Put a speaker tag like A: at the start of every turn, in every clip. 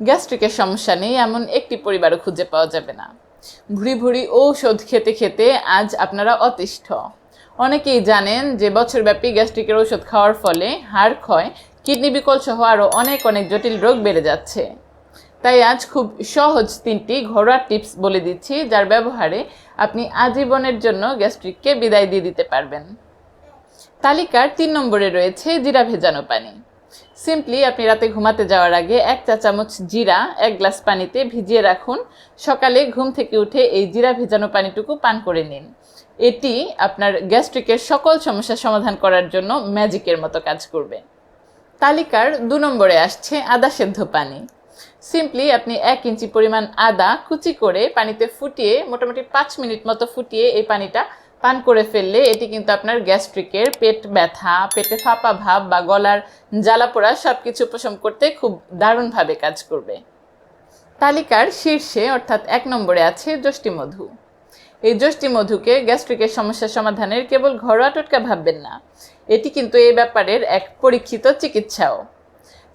A: গ্যাস্ট্রিকের সমস্যা নেই, এমন একটি পরিবারও খুঁজে পাওয়া যাবে না। ভুড়ি ভুড়ি ঔষধ খেতে খেতে আজ আপনারা অতিষ্ঠ। অনেকেই জানেন যে বছরব্যাপী গ্যাস্ট্রিকের ঔষধ খাওয়ার ফলে হাড় ক্ষয়, কিডনি বিকল সহ আরও অনেক অনেক জটিল রোগ বেড়ে যাচ্ছে। তাই আজ খুব সহজ তিনটি ঘরোয়া টিপস বলে দিচ্ছি, যার ব্যবহারে আপনি আজীবনের জন্য গ্যাস্ট্রিককে বিদায় দিয়ে দিতে পারবেন। তালিকার তিন নম্বরে রয়েছে জিরা ভেজানো পানি। সিম্পলি আপনি রাতে ঘুমাতে যাওয়ার আগে এক চা চামচ জিরা, এক গ্লাস পানিতে ভিজিয়ে রাখুন। সকালে ঘুম থেকে উঠে এই জিরা ভেজানো পানিটুকু পান করে নিন। এটি আপনার গ্যাস্ট্রিকের সকল সমস্যার সমাধান করার জন্য ম্যাজিকের মতো কাজ করবে। তালিকার দু নম্বরে আসছে আদা সেদ্ধ পানি। সিম্পলি আপনি এক ইঞ্চি পরিমাণ আদা কুচি করে পানিতে ফুটিয়ে মোটামুটি পাঁচ মিনিট মতো ফুটিয়ে এই পানিটা পান করে ফেললে এটি কিন্তু আপনার গ্যাস্ট্রিকের পেট ব্যথা, পেটে ফাঁপা ভাব বা গলার জ্বালা পোড়া সব কিছু উপশম করতে খুব দারুণভাবে কাজ করবে। তালিকার শীর্ষে অর্থাৎ এক নম্বরে আছে যষ্টি মধু এই যষ্টি মধুকে গ্যাস্ট্রিকের সমস্যার সমাধানের কেবল ঘরোয়া টোটকা ভাববেন না। এটি কিন্তু এই ব্যাপারের এক পরীক্ষিত চিকিৎসাও।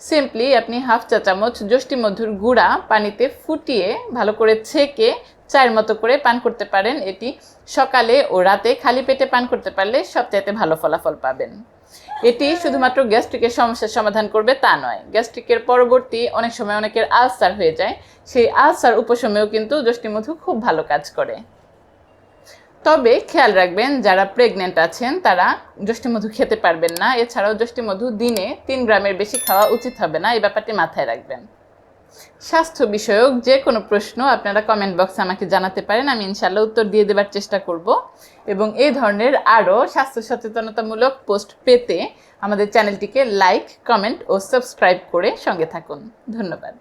A: সিম্পলি আপনি হাফ চা চামচ যষ্টি মধুর গুঁড়া পানিতে ফুটিয়ে ভালো করে ছেঁকে চায়ের মতো করে পান করতে পারেন। এটি সকালে ও রাতে খালি পেটে পান করতে পারলে সবচাইতে ভালো ফলাফল পাবেন। এটি শুধুমাত্র গ্যাস্ট্রিকের সমস্যার সমাধান করবে তা নয়। গ্যাস্ট্রিকের পরবর্তী অনেক সময় অনেকের আলসার হয়ে যায়। সেই আলসার উপশমেও কিন্তু যষ্টি মধু খুব ভালো কাজ করে। তবে খেয়াল রাখবেন, যারা প্রেগনেন্ট আছেন, তারা যষ্টিমধু খেতে পারবেন না। এছাড়াও যষ্টিমধু দিনে তিন গ্রামের বেশি খাওয়া উচিত হবে না। এই ব্যাপারটি মাথায় রাখবেন। স্বাস্থ্য বিষয়ক যে কোনো প্রশ্ন আপনারা কমেন্ট বক্সে আমাকে জানাতে পারেন। আমি ইনশাল্লাহ উত্তর দিয়ে দেবার চেষ্টা করব। এবং এই ধরনের আরও স্বাস্থ্য সচেতনতামূলক পোস্ট পেতে আমাদের চ্যানেলটিকে লাইক কমেন্ট ও সাবস্ক্রাইব করে সঙ্গে থাকুন। ধন্যবাদ।